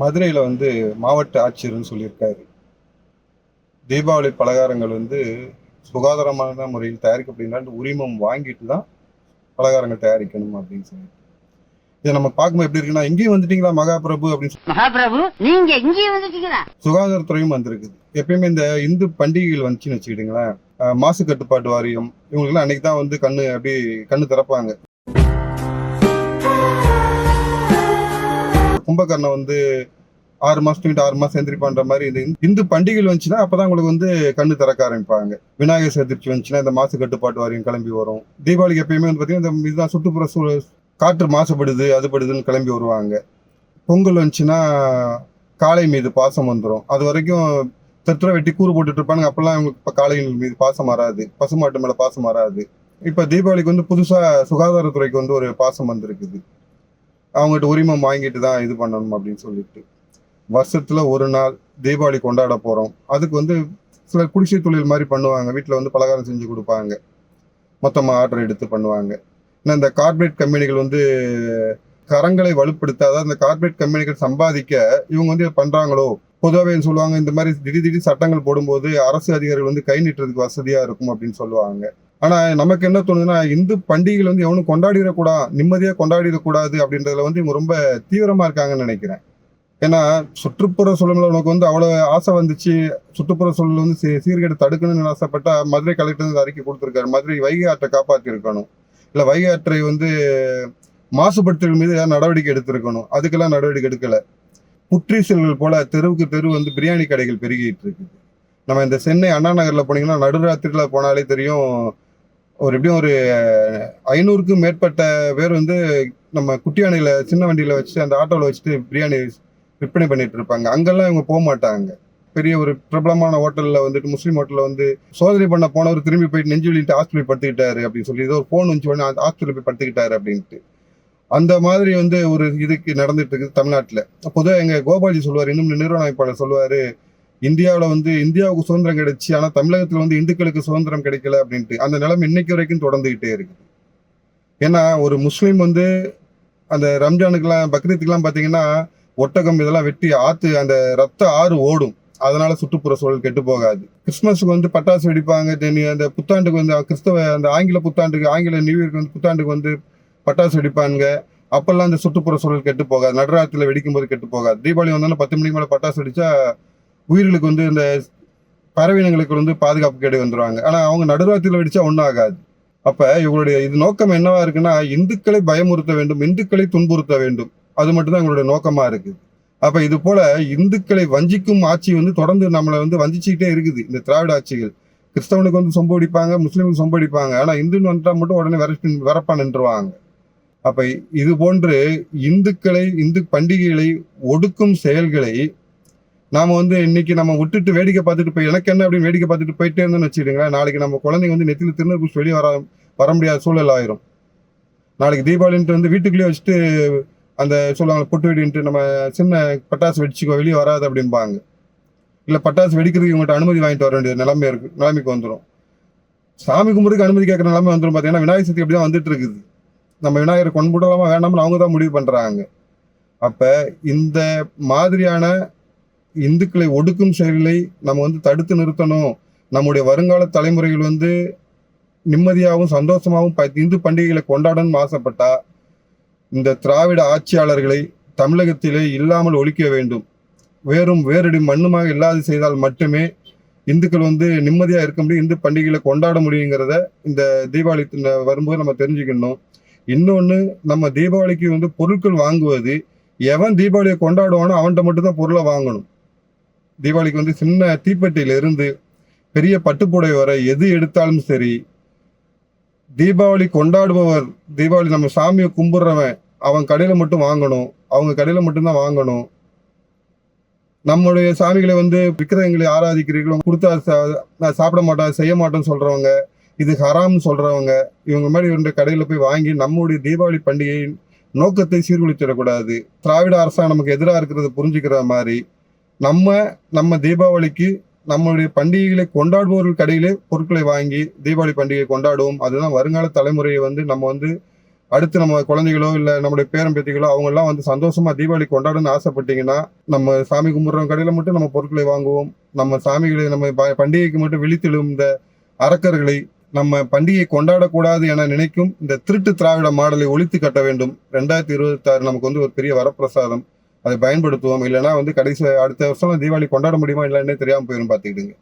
மதுரையில் வந்து மாவட்ட ஆட்சியர்னு சொல்லியிருக்காரு. தீபாவளி பலகாரங்கள் வந்து சுகாதாரமான முறையில் தயாரிக்கப்படுகின்ற உரிமம் வாங்கிட்டு தான் பலகாரங்கள் தயாரிக்கணும் அப்படின்னு சொல்லி இதை நம்ம பார்க்கும்போது எப்படி இருக்குன்னா இங்கேயும் வந்துட்டீங்களா மகாபிரபு அப்படின்னு மகாபிரபு நீங்க இங்கே வந்துட்டீங்களா? சுகாதாரத்துறையும் வந்திருக்குது. எப்பயுமே இந்த இந்து பண்டிகைகள் வந்துச்சுன்னு வச்சுக்கிட்டுங்களேன். மாசு கட்டுப்பாட்டு வாரியம் இவங்களுக்குலாம் அன்னைக்கு தான் வந்து கண்ணு அப்படி கண்ணு திறப்பாங்க. கும்பகர்ணம் வந்து ஆறு மாசத்துக்கிட்ட ஆறு மாசம் எந்திரிப்பான்ற மாதிரி இந்த இந்து பண்டிகைகள் வந்துச்சுன்னா அப்பதான் உங்களுக்கு வந்து கண்ணு திறக்க ஆரம்பிப்பாங்க. விநாயகர் சதுர்த்தி வந்துச்சுன்னா இந்த மாசு கட்டுப்பாட்டு வாரியம் கிளம்பி வரும். தீபாவளிக்கு எப்பயுமே வந்து பாத்தீங்கன்னா இந்த இதுதான் சுற்றுப்புற சூழல் காற்று மாசுபடுது அதுபடுதுன்னு கிளம்பி வருவாங்க. பொங்கல் வந்துச்சுன்னா காளை மீது பாசம் வந்துடும் அது வரைக்கும் தெற்ற வெட்டி கூறு போட்டுட்டு இருப்பாங்க அப்பெல்லாம் இவங்களுக்கு இப்போ காளைகள் மீது பாசம் வராது பசுமாட்டு மேல பாசம் வராது இப்ப தீபாவளிக்கு வந்து புதுசா சுகாதாரத்துறைக்கு வந்து ஒரு பாசம் வந்திருக்குது. அவங்ககிட்ட உரிமம் வாங்கிட்டு தான் இது பண்ணணும் அப்படின்னு சொல்லிட்டு. வருஷத்துல ஒரு நாள் தீபாவளி கொண்டாட போறோம். அதுக்கு வந்து சில குடிசை தொழில் மாதிரி பண்ணுவாங்க. வீட்டில் வந்து பலகாரம் செஞ்சு கொடுப்பாங்க. மொத்தமாக ஆர்டர் எடுத்து பண்ணுவாங்க. ஏன்னா இந்த கார்ப்பரேட் கம்பெனிகள் வந்து கரங்களை வலுப்படுத்த அதாவது இந்த கார்பரேட் கம்பெனிகள் சம்பாதிக்க இவங்க வந்து பண்றாங்களோ? பொதுவாகவே சொல்லுவாங்க இந்த மாதிரி திடீர் திடீர் சட்டங்கள் போடும்போது அரசு அதிகாரிகள் வந்து கை நீட்டுறதுக்கு வசதியாக இருக்கும் அப்படின்னு சொல்லுவாங்க. ஆனா நமக்கு என்ன தோணுதுன்னா இந்து பண்டிகைகள் வந்து எவனும் கொண்டாடிடக்கூடாது நிம்மதியா கொண்டாடிடக்கூடாது அப்படின்றதுல வந்து இவங்க ரொம்ப தீவிரமா இருக்காங்கன்னு நினைக்கிறேன். ஏன்னா சுற்றுப்புற சூழல்ல உனக்கு வந்து அவ்வளோ ஆசை வந்துச்சு சுற்றுப்புற சூழல் வந்து சீ- சீர்கேடு தடுக்கணும்னு ஆசைப்பட்டா மதுரை கலெக்டர் வந்து அறிக்கை கொடுத்துருக்காரு. மதுரை வைகை ஆற்றை காப்பாற்றிருக்கணும் இல்லை வைகை ஆற்றை வந்து மாசுபடுத்துகள் மீது ஏதாவது நடவடிக்கை எடுத்திருக்கணும். அதுக்கெல்லாம் நடவடிக்கை எடுக்கலை. புற்றீசல்கள் போல தெருவுக்கு தெரு வந்து பிரியாணி கடைகள் பெருகிட்டு இருக்குது. நம்ம இந்த சென்னை அண்ணா நகரில் போனீங்கன்னா நடுராத்திரியில் போனாலே தெரியும் ஒரு எப்படியும் ஒரு ஐநூறுக்கும் மேற்பட்ட பேர் வந்து நம்ம குட்டியானையில சின்ன வண்டியில வச்சு அந்த ஆட்டோவில் வச்சுட்டு பிரியாணி விற்பனை பண்ணிட்டு இருப்பாங்க. அங்கெல்லாம் இவங்க போக மாட்டாங்க. பெரிய ஒரு பிரபலமான ஹோட்டலில் வந்துட்டு முஸ்லீம் ஹோட்டலில் வந்து சோதனை பண்ண போனவர் திரும்பி போயிட்டு நெஞ்சு வலிட்டு ஹாஸ்பிட்டல் படுத்துக்கிட்டாரு அப்படின்னு சொல்லி ஏதோ ஒரு போன் வந்து உடனே ஹாஸ்பிட்டல் போய் படுத்துக்கிட்டாரு அப்படின்ட்டு. அந்த மாதிரி வந்து ஒரு இதுக்கு நடந்துட்டு இருக்குது தமிழ்நாட்டில். பொதுவாக எங்கள் கோபாலஜி சொல்லுவார் இன்னும் நிறுவன அமைப்பாளர் சொல்லுவார் இந்தியாவில் வந்து இந்தியாவுக்கு சுதந்திரம் கிடைச்சி ஆனால் தமிழகத்தில் வந்து இந்துக்களுக்கு சுதந்திரம் கிடைக்கல அப்படின்ட்டு அந்த நிலைமை இன்னைக்கு வரைக்கும் தொடர்ந்துகிட்டே இருக்குது ஏன்னா ஒரு முஸ்லீம் வந்து அந்த ரம்ஜானுக்கெல்லாம் பக்ரீத்துக்கெல்லாம் பார்த்தீங்கன்னா ஒட்டகம் இதெல்லாம் வெட்டி ஆற்று அந்த ரத்த ஆறு ஓடும். அதனால சுற்றுப்புற சூழல் கெட்டு போகாது. கிறிஸ்மஸுக்கு வந்து பட்டாசு வெடிப்பாங்க தென் அந்த புத்தாண்டுக்கு வந்து கிறிஸ்தவ அந்த ஆங்கில புத்தாண்டுக்கு ஆங்கில நியூ இயர்க்கு வந்து புத்தாண்டுக்கு வந்து பட்டாசு வெடிப்பாங்க. அப்பெல்லாம் அந்த சுற்றுப்புற சூழல் கெட்டு போகாது. நடுராத்திரில வெடிக்கும் போது கெட்டு போகாது. தீபாவளி வந்தாலும் பத்து மணிக்கு மேலே பட்டாசு வெடிச்சா உயிர்களுக்கு வந்து இந்த பறவையினங்களுக்கு வந்து பாதுகாப்பு கேடு வந்துடுவாங்க ஆனால் அவங்க நடுராத்திரில வெடிச்சா ஒன்றும் ஆகாது. அப்போ இவங்களுடைய இது நோக்கம் என்னவா இருக்குன்னா இந்துக்களை பயமுறுத்த வேண்டும் இந்துக்களை துன்புறுத்த வேண்டும். அது மட்டும்தான் எங்களுடைய நோக்கமாக இருக்குது அப்போ இது போல இந்துக்களை வஞ்சிக்கும் ஆட்சி வந்து தொடர்ந்து நம்மளை வந்து வஞ்சிச்சுக்கிட்டே இருக்குது. இந்த திராவிட ஆட்சிகள். கிறிஸ்தவனுக்கு வந்து சொம்பு அடிப்பாங்க முஸ்லீமுக்கு சொம்பு அடிப்பாங்க. ஆனால் இந்துன்னு வந்துட்டா மட்டும் உடனே வரப்பி வரப்பா நின்றுவாங்க அப்போ இது போன்று இந்துக்களை இந்து பண்டிகைகளை ஒடுக்கும் செயல்களை நாம வந்து இன்னைக்கு நம்ம விட்டுட்டு வேடிக்கை பார்த்துட்டு போய் எனக்கு என்ன அப்படின்னு வேடிக்கை பார்த்துட்டு போயிட்டே இருந்தோம்னு வச்சுக்கிடுங்களேன் நாளைக்கு நம்ம குழந்தைங்க வந்து நெத்தில திருநெல் வெளியே வர வர முடியாத சூழல் ஆயிரும். நாளைக்கு தீபாவளின்ட்டு வந்து வீட்டுக்குள்ளேயே வச்சுட்டு அந்த சொல்லுவாங்க பொட்டு வெடின்ட்டு நம்ம சின்ன பட்டாசு வெடிச்சுக்கோ வெளியே வராது அப்படிம்பாங்க. இல்லை பட்டாசு வெடிக்கிறதுக்கு இவங்கள்ட்ட அனுமதி வாங்கிட்டு வர வேண்டிய நிலைமை இருக்கு நிலைமைக்கு வந்துடும் சாமி கும்பிடுறதுக்கு அனுமதி கேட்குற நிலைமை வந்துடும் பார்த்தீங்கன்னா விநாயகர் சதுர்த்தி அப்படி தான் வந்துட்டு இருக்குது. நம்ம விநாயகர் கொண்டுடலாமா வேண்டாம்னு அவங்க தான் முடிவு பண்ணுறாங்க அப்போ இந்த மாதிரியான இந்துக்களை ஒடுக்கும் செயல்களை நம்ம வந்து தடுத்து நிறுத்தணும். நம்முடைய வருங்கால தலைமுறைகள் வந்து நிம்மதியாகவும் சந்தோஷமாகவும் ப- இந்து பண்டிகைகளை கொண்டாடணும்னு ஆசைப்பட்டா இந்த திராவிட ஆட்சியாளர்களை தமிழகத்திலே இல்லாமல் ஒழிக்க வேண்டும். வேறும் வேறடி மண்ணுமாக இல்லாது செய்தால் மட்டுமே இந்துக்கள் வந்து நிம்மதியாக இருக்க முடியும் இந்து பண்டிகைகளை கொண்டாட முடியுங்கிறத இந்த தீபாவளி வரும்போது நம்ம தெரிஞ்சுக்கணும். இன்னொன்று நம்ம தீபாவளிக்கு வந்து பொருட்கள் வாங்குவது எவன் தீபாவளியை கொண்டாடுவானோ அவன்கிட்ட மட்டும்தான் பொருளை வாங்கணும். தீபாவளிக்கு வந்து சின்ன தீப்பெட்டியில இருந்து பெரிய பட்டுப்புடை வரை எது எடுத்தாலும் சரி தீபாவளி கொண்டாடுபவர் தீபாவளி நம்ம சாமியை கும்பிட்றவன் அவன் கடையில் மட்டும் வாங்கணும் அவங்க கடையில் மட்டும்தான் வாங்கணும். நம்மளுடைய சாமிகளை வந்து விக்கிரகங்களை ஆராதிக்கிறீர்களோ கொடுத்தா சா- நான் சாப்பிட மாட்டேன் செய்ய மாட்டேன்னு சொல்றவங்க இது ஹராம்னு சொல்றவங்க இவங்க மாதிரி இந்த கடையில் போய் வாங்கி நம்முடைய தீபாவளி பண்டிகையின் நோக்கத்தை சீர்குலைச்சிடக்கூடாது. திராவிட அரசாங்கம் நமக்கு எதிராக இருக்கிறத புரிஞ்சுக்கிற மாதிரி நம்ம நம்ம தீபாவளிக்கு நம்மளுடைய பண்டிகைகளை கொண்டாடுபவர்கள் கடையிலே பொருட்களை வாங்கி தீபாவளி பண்டிகை கொண்டாடுவோம். அதுதான் வருங்கால தலைமுறையை வந்து நம்ம வந்து அடுத்து நம்ம குழந்தைகளோ இல்லை நம்மளுடைய பேரன் பேத்திகளோ அவங்க எல்லாம் வந்து சந்தோஷமா தீபாவளி கொண்டாடணும்னு ஆசைப்பட்டீங்கன்னா நம்ம சாமி கும்பிட்ற கடையில் மட்டும் நம்ம பொருட்களை வாங்குவோம். நம்ம சாமிகளை நம்ம ப- பண்டிகைக்கு மட்டும் விழித்தெழும் இந்த அரக்கர்களை நம்ம பண்டிகை கொண்டாடக்கூடாது என நினைக்கும் இந்த திருட்டு திராவிட மாடலை ஒழித்து கட்ட வேண்டும். ரெண்டாயிரத்தி இருபத்தி ஆறு நமக்கு வந்து ஒரு பெரிய வரப்பிரசாதம். அதை பயன்படுத்துவோம். இல்லைன்னா வந்து கடைசி அடுத்த வருஷம் தீபாவளி கொண்டாட முடியுமா இல்லைன்னே தெரியாம போயிரும் பாத்துக்கிடுங்க